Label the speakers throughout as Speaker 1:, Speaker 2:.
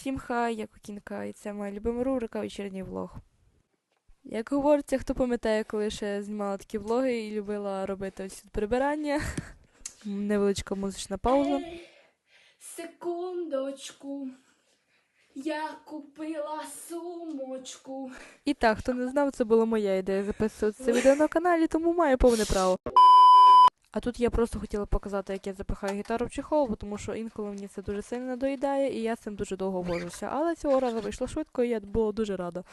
Speaker 1: Всім хай, я Кокінка, і це моя любима рубрика вечірній влог. Як говориться, хто пам'ятає, коли ще знімала такі влоги і любила робити ось тут прибирання. Невеличка музична пауза.
Speaker 2: Ей, Секундочку. Я купила сумочку.
Speaker 1: І так, хто не знав, це була моя ідея записувати це відео на каналі, тому маю повне право. А тут я просто хотіла показати, як я запихаю гітару в чехол, тому що інколи мені це дуже сильно надоїдає, і я з цим дуже довго вожуся. Але цього разу вийшло швидко, і я була дуже рада.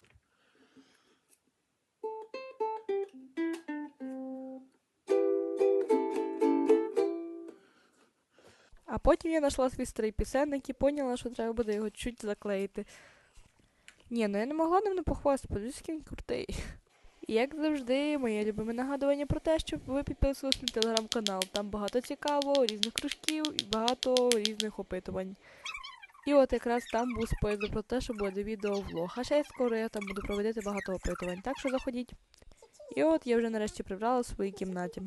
Speaker 1: А потім я знайшла свій старий пісенник і поняла, що треба буде його чуть заклеїти. Ні, ну я не могла ним не похвастати, подивіться, він крутий. Як завжди, моє любиме нагадування про те, щоб ви підписувалися на телеграм-канал. Там багато цікавого, різних кружків і багато різних опитувань. І от якраз там був спойлер про те, що буде відеовлог. А ще скоро я там буду проводити багато опитувань. Так що заходіть. І от я вже нарешті прибрала в своїй кімнаті.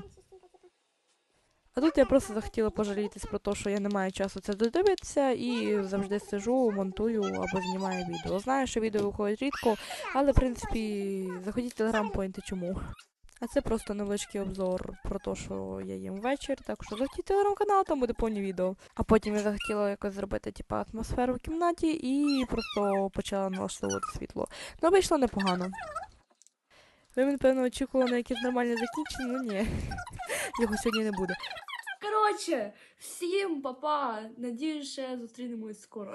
Speaker 1: А тут я просто захотіла пожалітись про те, що я не маю часу це додивитися і завжди сижу, монтую або знімаю відео. Знаю, що відео виходить рідко, але в принципі заходіть в телеграм поінти чому. А це просто невеличкий обзор про те, що я їм ввечері, так що заходіть в телеграм-канал, там буде повні відео. А потім я захотіла якось зробити типу, атмосферу в кімнаті і просто почала налаштовувати світло. Ну, вийшло непогано. Ви, напевно, очікували на якесь нормальне закінчення, ну ні. Його сьогодні не буде.
Speaker 2: Коротше, всім папа. Надіюсь, ще зустрінемось скоро.